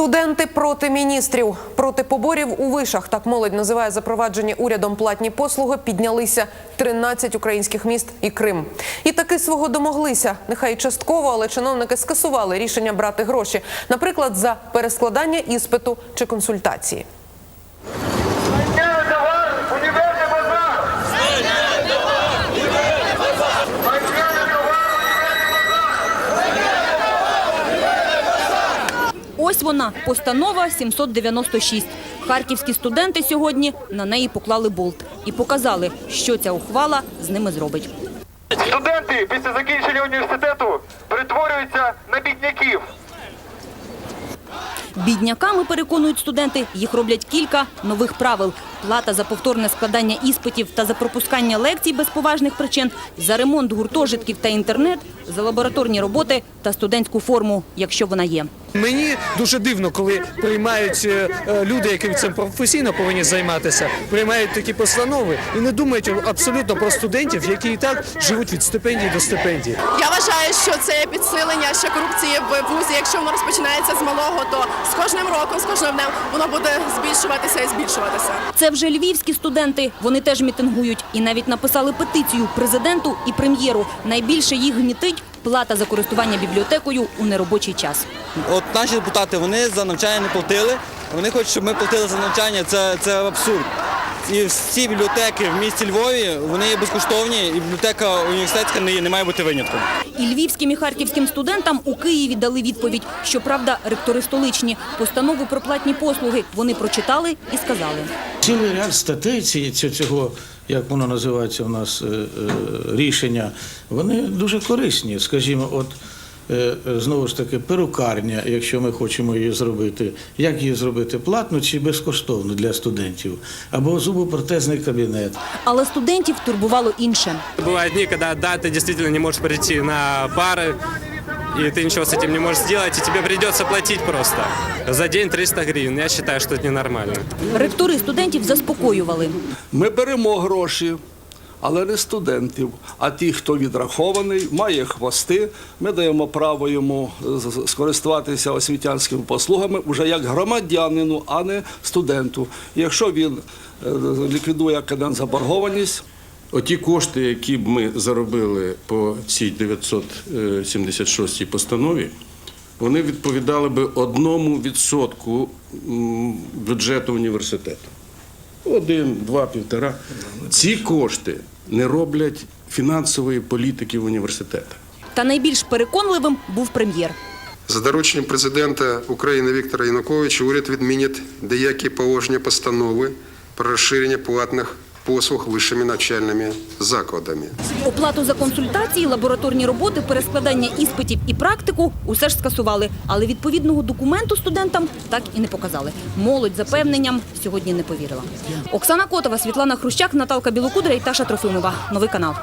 Студенти проти міністрів, проти поборів у вишах. Так молодь називає запроваджені урядом платні послуги. Піднялися 13 українських міст і Крим. І таки свого домоглися. Нехай частково, але чиновники скасували рішення брати гроші, наприклад, за перескладання іспиту чи консультації. Ось вона, постанова 796. Харківські студенти сьогодні на неї поклали болт і показали, що ця ухвала з ними зробить. Студенти після закінчення університету перетворюються на бідняків. Бідняками, переконують студенти, їх роблять кілька нових правил. Плата за повторне складання іспитів та за пропускання лекцій без поважних причин, за ремонт гуртожитків та інтернет, за лабораторні роботи та студентську форму, якщо вона є. Мені дуже дивно, коли приймають е, е, люди, які цим професійно повинні займатися, приймають такі постанови і не думають абсолютно про студентів, які і так живуть від стипендії до стипендії. Я вважаю, що це є підсилення ще корупції в вузі. Якщо воно розпочинається з малого, то з кожним роком, з кожним днем воно буде збільшуватися і збільшуватися. Це вже львівські студенти. Вони теж мітингують і навіть написали петицію президенту і прем'єру. Найбільше їх гнітить плата за користування бібліотекою у неробочий час. От наші депутати вони за навчання не платили. Вони хочуть, щоб ми платили за навчання. Це, це абсурд. І всі бібліотеки в місті Львові вони є безкоштовні, і бібліотека університетська не, не має бути винятком. І львівським і харківським студентам у Києві дали відповідь. Щоправда, ректори столичні постанову про платні послуги вони прочитали і сказали. Цілий ряд статей ці- ці- цього, як воно називається у нас, е, е, рішення, вони дуже корисні. Скажімо, от е, е, знову ж таки, перукарня, якщо ми хочемо її зробити, як її зробити платно чи безкоштовно для студентів, або зубопротезний кабінет. Але студентів турбувало інше. Бывают дни, когда да, ты действительно не можешь прийти на пары, и ты ничего с этим не можешь сделать, и тебе придется платить просто. За день 300 гривен. Я считаю, что это ненормально. Ректори студентів заспокоювали. Ми беремо гроші, але не студентів. А ті, хто відрахований, має хвости. Ми даємо право йому з- з- скористуватися освітянськими послугами вже як громадянину, а не студенту. Якщо він е, ліквідує каден заборгованість, Оті кошти, які б ми заробили по цій 976 постанові, вони відповідали би одному відсотку бюджету університету. Один, два, півтора. Ці кошти не роблять фінансової політики в університетах. Та найбільш переконливим був прем'єр. За дорученням президента України Віктора Януковича уряд відмінить деякі положення постанови про розширення платних послуг вищими навчальними закладами. Оплату за консультації, лабораторні роботи, перескладання іспитів і практику усе ж скасували. Але відповідного документу студентам так і не показали. Молодь запевненням сьогодні не повірила. Оксана Котова, Світлана Хрущак, Наталка Білокудра і Таша Трофимова. Новий канал.